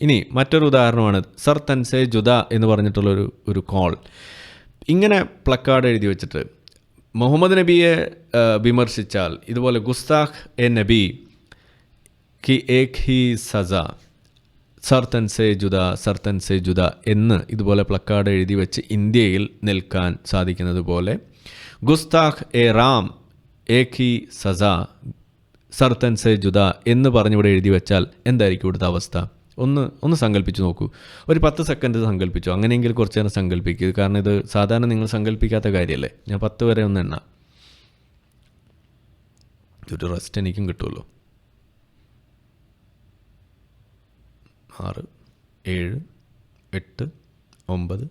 ഇനി മറ്റൊരു ഉദാഹരണമാണ് സർ സേ ജുദ എന്ന് പറഞ്ഞിട്ടുള്ളൊരു ഒരു കോൾ. ഇങ്ങനെ പ്ലക്കാർഡ് എഴുതി വെച്ചിട്ട് മുഹമ്മദ് നബിയെ വിമർശിച്ചാൽ ഇതുപോലെ ഗുസ്താഖ് എ നബി കി ഏക് ഹി സസ സർത്തൻ സേ ജുദ സർത്തൻ സേ ജുദ എന്ന് ഇതുപോലെ പ്ലക്കാർഡ് എഴുതി വെച്ച് ഇന്ത്യയിൽ നിൽക്കാൻ സാധിക്കുന്നത് പോലെ ഗുസ്താഖ് എ റാം ഏക് ഹി സസ സർത്തൻ സേ ജുദ എന്ന് പറഞ്ഞിവിടെ എഴുതി വെച്ചാൽ എന്തായിരിക്കും ഇവിടുത്തെ അവസ്ഥ? ഒന്ന് ഒന്ന് സങ്കല്പിച്ച് നോക്കൂ. ഒരു പത്ത് സെക്കൻഡ് സങ്കല്പിച്ചു അങ്ങനെയെങ്കിൽ കുറച്ച് നേരം സങ്കല്പിക്കുക കാരണം ഇത് സാധാരണ നിങ്ങൾ സങ്കല്പിക്കാത്ത കാര്യമല്ലേ ഞാൻ പത്ത് വരെ ഒന്ന് എണ്ണ. ഒരു റെസ്റ്റ് എനിക്കും കിട്ടുമല്ലോ ആറ് ഏഴ് എട്ട് ഒമ്പത്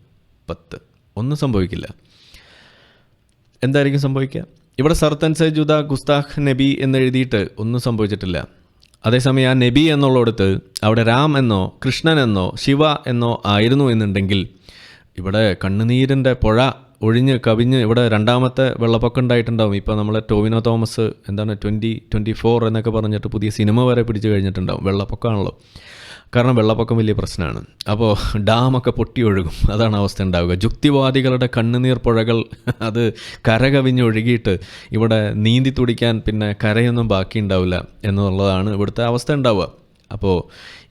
പത്ത്. ഒന്നും സംഭവിക്കില്ല. എന്തായിരിക്കും സംഭവിക്കുക? ഇവിടെ സർത്തൻ സജുദ ഗുസ്താഖ് നബി എന്ന് എഴുതിയിട്ട് ഒന്നും സംഭവിച്ചിട്ടില്ല. അതേസമയം ആ നബി എന്നുള്ളടത്ത് അവിടെ രാം എന്നോ കൃഷ്ണൻ എന്നോ ശിവ എന്നോ ആയിരുന്നു എന്നുണ്ടെങ്കിൽ ഇവിടെ കണ്ണുനീരിന്റെ പുഴ ഒഴിഞ്ഞ് കവിഞ്ഞ് ഇവിടെ രണ്ടാമത്തെ വെള്ളപ്പൊക്കം ഉണ്ടായിട്ടുണ്ടാവും. ഇപ്പോൾ നമ്മളെ ടോവിനോ തോമസ് എന്താണ് ട്വന്റി ട്വന്റി ഫോർ എന്നൊക്കെ പറഞ്ഞിട്ട് പുതിയ സിനിമ വരെ പിടിച്ച് കഴിഞ്ഞിട്ടുണ്ടാവും. വെള്ളപ്പൊക്കമാണല്ലോ. കാരണം വെള്ളപ്പൊക്കം വലിയ പ്രശ്നമാണ്. അപ്പോൾ ഡാമൊക്കെ പൊട്ടി ഒഴുകും അതാണ് അവസ്ഥ ഉണ്ടാവുക. ജുക്തിവാദികളുടെ കണ്ണുനീർ പുഴകൾ അത് കരകവിഞ്ഞൊഴുകിയിട്ട് ഇവിടെ നീന്തി തുടിക്കാൻ പിന്നെ കരയൊന്നും ബാക്കി ഉണ്ടാവില്ല എന്നുള്ളതാണ് ഇവിടുത്തെ അവസ്ഥ ഉണ്ടാവുക. അപ്പോൾ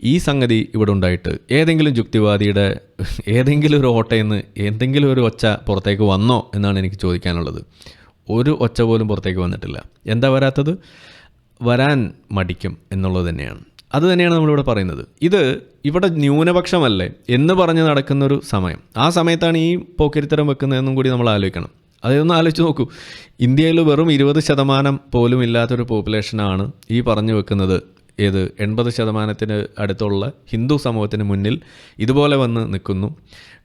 ഈ സംഗതി ഇവിടെ ഉണ്ടായിട്ട് ഏതെങ്കിലും ജുക്തിവാദിയുടെ ഏതെങ്കിലും ഒരു ഓട്ടയിൽ നിന്ന് എന്തെങ്കിലും ഒരു ഒച്ച പുറത്തേക്ക് വന്നോ എന്നാണ് എനിക്ക് ചോദിക്കാനുള്ളത്. ഒരു ഒച്ച പോലും പുറത്തേക്ക് വന്നിട്ടില്ല. എന്താ വരാത്തത്? വരാൻ മടിക്കും എന്നുള്ളത് തന്നെയാണ്. അത് തന്നെയാണ് നമ്മളിവിടെ പറയുന്നത്. ഇത് ഇവിടെ ന്യൂനപക്ഷമല്ലേ എന്ന് പറഞ്ഞ് നടക്കുന്നൊരു സമയം. ആ സമയത്താണ് ഈ പോക്കരിത്തരം വെക്കുന്നതെന്നും കൂടി നമ്മൾ ആലോചിക്കണം. അതൊന്ന് ആലോചിച്ച് നോക്കൂ. ഇന്ത്യയിൽ വെറും ഇരുപത് ശതമാനം പോലും ഇല്ലാത്തൊരു പോപ്പുലേഷനാണ് ഈ പറഞ്ഞു വെക്കുന്നത്. ഏത്? എൺപത് ശതമാനത്തിന് അടുത്തുള്ള ഹിന്ദു സമൂഹത്തിന് മുന്നിൽ ഇതുപോലെ വന്ന് നിൽക്കുന്നു.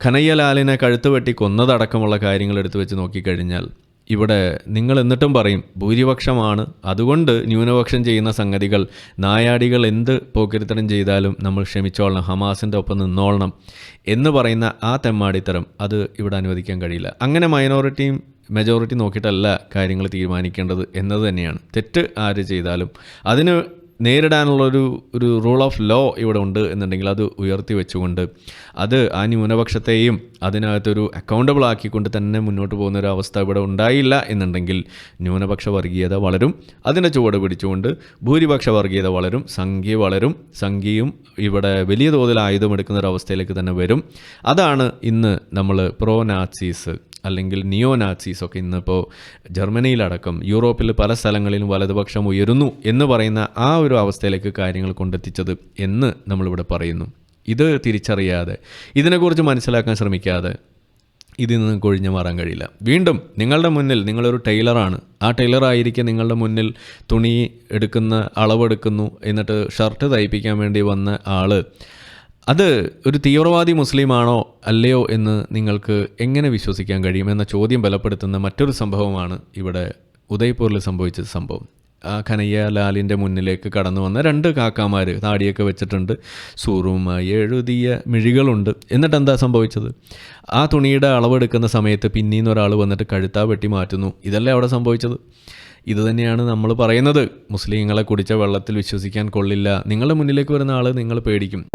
ഖനയ്യലാലിനെ കഴുത്ത് വെട്ടി കൊന്നതടക്കമുള്ള കാര്യങ്ങൾ എടുത്തു വെച്ച് നോക്കിക്കഴിഞ്ഞാൽ ഇവിടെ നിങ്ങൾ എന്നിട്ടും പറയും ഭൂരിപക്ഷമാണ്. അതുകൊണ്ട് ന്യൂനപക്ഷം ചെയ്യുന്ന സംഗതികൾ നായാടികൾ എന്ത് പോക്കിരിത്തരം ചെയ്താലും നമ്മൾ ക്ഷമിച്ചോളണം ഹമാസിന്റെ ഒപ്പം നിന്നോളണം എന്ന് പറയുന്ന ആ തെമ്മാടിത്തരം അത് ഇവിടെ അനുവദിക്കാൻ കഴിയില്ല. അങ്ങനെ മൈനോറിറ്റിയും മെജോറിറ്റി നോക്കിയിട്ടല്ല കാര്യങ്ങൾ തീരുമാനിക്കേണ്ടത് എന്നത് തന്നെയാണ്. തെറ്റ് ആര് ചെയ്താലും അതിന് നേരിടാനുള്ളൊരു ഒരു റൂൾ ഓഫ് ലോ ഇവിടെ ഉണ്ട് എന്നുണ്ടെങ്കിൽ അത് ഉയർത്തി വെച്ചുകൊണ്ട് അത് ആ ന്യൂനപക്ഷത്തെയും അതിനകത്തൊരു അക്കൗണ്ടബിൾ ആക്കിക്കൊണ്ട് തന്നെ മുന്നോട്ട് പോകുന്ന ഒരു അവസ്ഥ ഇവിടെ ഉണ്ടായില്ല എന്നുണ്ടെങ്കിൽ ന്യൂനപക്ഷ വർഗീയത വളരും. അതിന്റെ ചുവട് പിടിച്ചുകൊണ്ട് ഭൂരിപക്ഷ വർഗീയത വളരും. സംഖ്യ വളരും. സംഖ്യയും ഇവിടെ വലിയ തോതിൽ ആയുധമെടുക്കുന്ന ഒരു അവസ്ഥയിലേക്ക് തന്നെ വരും. അതാണ് ഇന്ന് നമ്മൾ പ്രോ നാസീസ് അല്ലെങ്കിൽ നിയോ നാസീസ് ഒക്കെ ഇന്നിപ്പോൾ ജർമ്മനിയിലടക്കം യൂറോപ്പിൽ പല സ്ഥലങ്ങളിലും വലതുപക്ഷം ഉയരുന്നു എന്ന് പറയുന്ന ആ ഒരു അവസ്ഥയിലേക്ക് കാര്യങ്ങൾ കൊണ്ടെത്തിച്ചത് എന്ന് നമ്മളിവിടെ പറയുന്നു. ഇത് തിരിച്ചറിയാതെ ഇതിനെക്കുറിച്ച് മനസ്സിലാക്കാൻ ശ്രമിക്കാതെ ഇതിൽ നിന്ന് കൊഴിഞ്ഞു മാറാൻ കഴിയില്ല. വീണ്ടും നിങ്ങളുടെ മുന്നിൽ നിങ്ങളൊരു ടൈലറാണ്. ആ ടൈലറായിരിക്കും നിങ്ങളുടെ മുന്നിൽ തുണി എടുക്കുന്ന അളവെടുക്കുന്നു എന്നിട്ട് ഷർട്ട് തയ്പ്പിക്കാൻ വേണ്ടി വന്ന ആൾ അത് ഒരു തീവ്രവാദി മുസ്ലിമാണോ അല്ലയോ എന്ന് നിങ്ങൾക്ക് എങ്ങനെ വിശ്വസിക്കാൻ കഴിയുമെന്ന ചോദ്യം ബലപ്പെടുത്തുന്ന മറ്റൊരു സംഭവമാണ് ഇവിടെ ഉദയ്പൂരിൽ സംഭവിച്ച സംഭവം. ആ കനയ്യ ലാലിന്റെ മുന്നിലേക്ക് കടന്നു വന്ന രണ്ട് കാക്കാമാർ താടിയൊക്കെ വെച്ചിട്ടുണ്ട്. സൂറുമായി എഴുതിയ മിഴികളുണ്ട്. എന്നിട്ട് എന്താ സംഭവിച്ചത്? ആ തുണിയുടെ അളവെടുക്കുന്ന സമയത്ത് പിന്നീന്ന് ഒരാൾ വന്നിട്ട് കഴുത്താ വെട്ടി മാറ്റുന്നു. ഇതല്ലേ അവിടെ സംഭവിച്ചത്? ഇത് തന്നെയാണ് നമ്മൾ പറയുന്നത്. മുസ്ലിങ്ങളെ കുടിച്ച വെള്ളത്തിൽ വിശ്വസിക്കാൻ കൊള്ളില്ല. നിങ്ങളുടെ മുന്നിലേക്ക് വരുന്ന ആൾ നിങ്ങൾ പേടിക്കും.